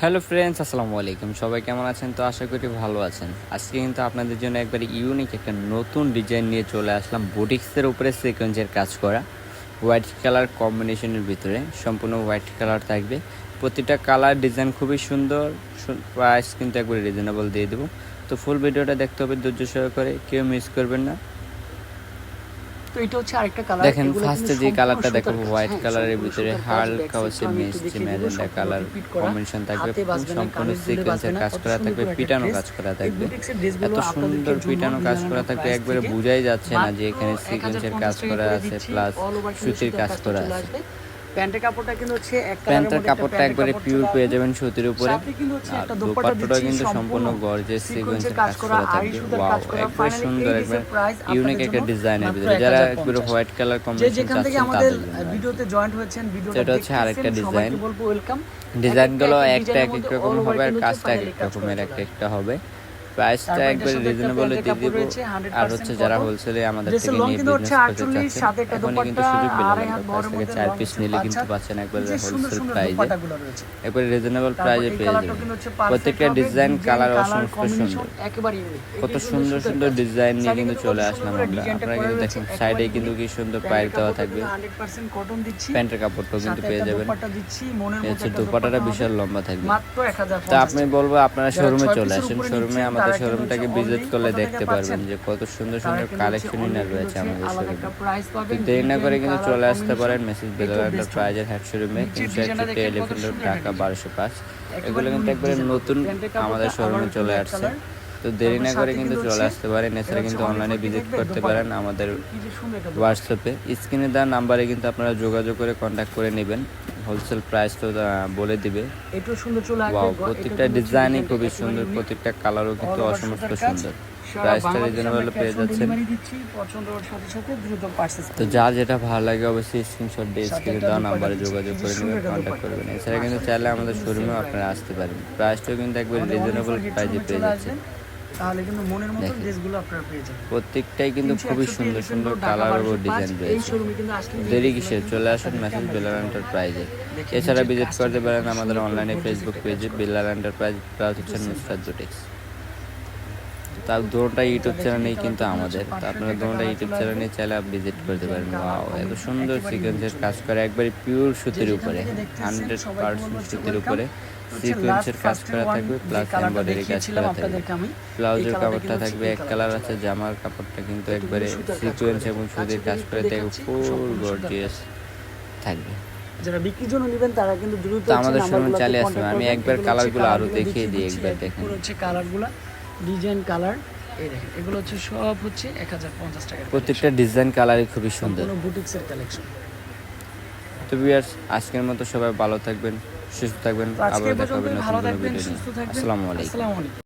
Hello friends আসসালামু আলাইকুম। সবাই কেমন আছেন? তো আশা করি ভালো আছেন। আজকে কিন্তু আপনাদের জন্য একবার ইউনিক একটা নতুন ডিজাইন নিয়ে চলে আসলাম বুটিক্সের উপরে সিকোয়েন্সের কাজ করা। হোয়াইট কালার কম্বিনেশনের ভিতরে সম্পূর্ণ হোয়াইট কালার থাকবে। প্রতিটা কালার ডিজাইন খুবই সুন্দর প্রাইস কিন্তু একবার রিজনেবল দিয়ে দেবো। তো ফুল ভিডিওটা দেখতে হবে ধৈর্য সহকারে, কেউ মিস করবেন না। তো এটা হচ্ছে আরেকটা কালার দেখেন ফার্স্টে যে কালারটা দেখো হোয়াইট কালারের ভিতরে হালকা হচ্ছে মিষ্টি ম্যাজেন্টা কালার কম্বিনেশন থাকবে সম্পূর্ণ সিকোয়েন্সের কাজ করা থাকবে পিটানো কাজ করা থাকবে। এত সুন্দর পিটানো কাজ করা থাকবে একবারে বোঝাই যাচ্ছে না যে এখানে সিকোয়েন্সের কাজ করা আছে প্লাস সুতির কাজ করা আছে। প্যান্টের কাপড়টা কিন্তু হচ্ছে এক প্যান্টের কাপড়টা একবারে পিওর পেয়ে যাবেন সুতির উপরে। সাথে কিন্তু হচ্ছে একটা দোপাট্টা দোপাট্টাটা কিন্তু সম্পূর্ণ গর্জেস সিকোয়েন্সের কাজ করা থাকবে। ওয়াও একবারে সুন্দর একবার ইউনিক একটা ডিজাইনের ভিতরে। যারা একবারে হোয়াইট কালার কম্বিনেশন যেখান থেকে আমাদের ভিডিওতে জয়েন্ট হয়েছেন ভিডিওটা সেটা হচ্ছে আরেকটা ডিজাইন। বলব ওয়েলকাম ডিজাইনগুলো একটা এক এক রকম হবে আর কাজটা এক এক রকমের এক একটা হবে। প্রাইসটা তারপর একবারে রিজনেবল প্যান্টের দিয়ে দিব। আর হচ্ছে যারা। হোলসেলে আমাদের থেকে নিয়ে বিজনেস করতে 48 সাথে একটা চাচ্ছেন এখনই কিন্তু সুযোগ পেলেন কাছ থেকে চার পিস নিলে কিন্তু। পাচ্ছেন একবারে হোলসেল প্রাইজে একবারে রিজনেবল প্রাইজে পেয়ে যাবেন। প্রত্যেকটা ডিজাইন কালার অসংখ্য সুন্দর। কত সুন্দর সুন্দর ডিজাইন নিয়ে কিন্তু চলে আসলাম আমরা। আপনারা কিন্তু দেখেন সাইডে কিন্তু কি সুন্দর পায়ের দেওয়া থাকবে। কিন্তু 100% cotton প্যান্টের কাপড়টাও কিন্তু পেয়ে যাবেন। দোপাট্টা হচ্ছে একটা বিশাল লম্বা থাকবে তা আপনি বলব আপনারা শোরুমে চলে আসেন শোরুমে নিচ্ছেন, আমাদের শোরুমটাকে ভিজিট করলে দেখতে পারবেন যে কত সুন্দর সুন্দর কালেকশন ইনার রয়েছে আমাদের শোরুমে দেরি না করে কিন্তু চলে আসতে পারেন মেসেজ best প্রাইজের হ্যাট শোরুমে তিনশো ডিজাইনটা একষট্টি দেখেন কত এলিফেন্ট রোড সুন্দর ঢাকা একটা বারোশো পাঁচ। এগুলো কিন্তু একবারে নতুন আমাদের শোরুমে চলে আসছে। তো দেরি না করে কিন্তু চলে আসতে পারেন এছাড়া কিন্তু অনলাইনে ভিজিট করতে পারেন আমাদের হোয়াটসঅ্যাপে স্ক্রিনে দেওয়া নাম্বারে কিন্তু আপনারা যোগাযোগ করে কন্ট্যাক্ট করে নেবেন। হোলসেল প্রাইস তো বলে দিবে। এটাও সুন্দর চলে আসবে এটা প্রত্যেকটা ডিজাইনই খুবই সুন্দর। প্রত্যেকটা কালারও কিন্তু অসমস্ত সুন্দর। প্রাইসটা রিজনেবল পেয়ে যাচ্ছেন। তো। যার যেটা ভালো লাগে অবশ্যই স্ক্রিনশট দিয়ে স্ক্রিনে দেওয়া নাম্বারে যোগাযোগ করে নেবেন কন্ট্যাক্ট করবেন এছাড়া কিন্তু চাইলে আমাদের শোরুমেও আপনারা আসতে পারেন। প্রাইসটাও কিন্তু একবার রিজনেবল প্রাইসে পেয়ে যাচ্ছেন। তাহলে কিন্তু মনের মতো দেখেন। ড্রেসগুলো আপনারা পেয়ে যাবেন। প্রত্যেকটাই কিন্তু খুবই সুন্দর সুন্দর কালার ও 1205, ডিজাইন এই রয়েছে। শোরুমে কিন্তু আসলে দেরি কিসের? চলে আসুন মেসেজ আমরা এন্টারপ্রাইজে এছাড়া ভিজিট করতে পারেন আমাদের অনলাইনে ফেসবুক পেজে বিল্লাল এন্টারপ্রাইজ প্লাস হচ্ছে নুসরাত জুটিক্স তার দুটোটা ইউটিউব চ্যানেলেই কিন্তু আমাদের। তো আপনারা দুটোটা ইউটিউব চ্যানেলে চাইলে ভিজিট করতে পারেন। ওয়াও এত সুন্দর সিকোয়েন্সের কাজ করে একবারে পিওর সুতির উপরে হান্ড্রেড পার্সেন্ট সুতির উপরে। সিকোয়েন্সের কাজ করা থাকবে প্লাস এমব্রয়ডারি কাজ করা থাকবে। ব্লাউজের কাপড়টা থাকবে এক কালার আছে জামার কাপড়টা কিন্তু একবারে সিকোয়েন্স এবং সুতির কাজ করে থাকবে ফুল গর্জিয়াস থাকবে। যারা বিক্রির জন্য নেবেন তারা কিন্তু দ্রুত আমাদের শোরুমে চালিয়ে contact আমি একবার কালারগুলো আরও দেখিয়ে দিই, একবার দেখেন। এগুলো হচ্ছে কালারগুলো ডিজাইন কালার এই দেখেন এগুলো হচ্ছে সব হচ্ছে এক হাজার পঞ্চাশ টাকা প্রত্যেকটা ডিজাইন কালারই খুবই সুন্দর। বুটিক্সের কালেকশন তো ভিউয়ার্স আজকের মতো সবাই ভালো থাকবেন। সুস্থ থাকবেন আবার দেখা হবে নতুন কোনো ভিডিও নিয়ে। আসসালামু আলাইকুম।